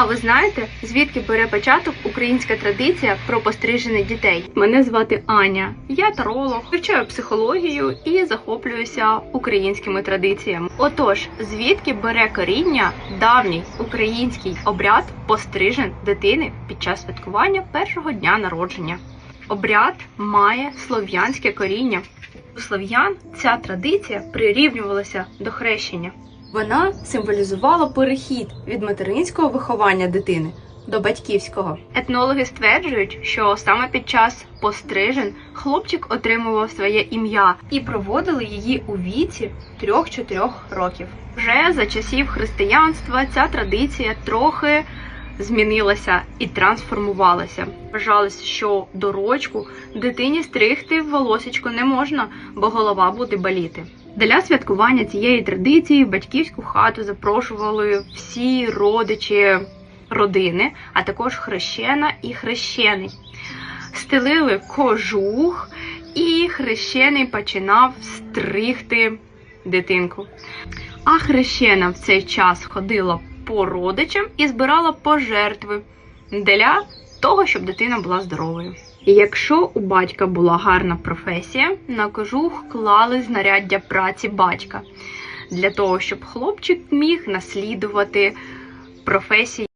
А ви знаєте, звідки бере початок українська традиція про пострижених дітей? Мене звати Аня. Я таролог, вивчаю психологію і захоплююся українськими традиціями. Отож, звідки бере коріння давній український обряд пострижен дитини під час святкування першого дня народження? Обряд має слов'янське коріння. У слов'ян ця традиція прирівнювалася до хрещення. Вона символізувала перехід від материнського виховання дитини до батьківського. Етнологи стверджують, що саме під час пострижен хлопчик отримував своє ім'я і проводили її у віці 3-4 років. Вже за часів християнства ця традиція трохи змінилася і трансформувалася. Вважалось, що до рочку дитині стригти волосечко не можна, бо голова буде боліти. Для святкування цієї традиції в батьківську хату запрошували всі родичі родини, а також хрещена і хрещений. Стелили кожух, і хрещений починав стригти дитинку. А хрещена в цей час ходила по родичам і збирала пожертви для того, щоб дитина була здоровою. І якщо у батька була гарна професія, на кожух клали знаряддя праці батька для того, щоб хлопчик міг наслідувати професії